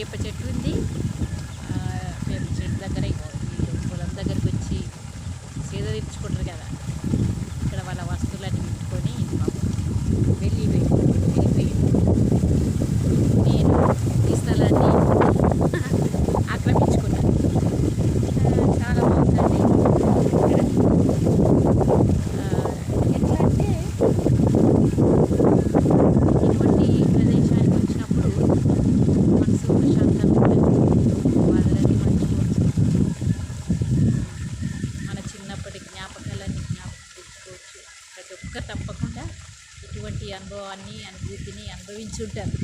ఏ budget ఒక్క తప్పకుండా ఇటువంటి అనుభవాన్ని అనుభూతిని అనుభవించి ఉంటారు.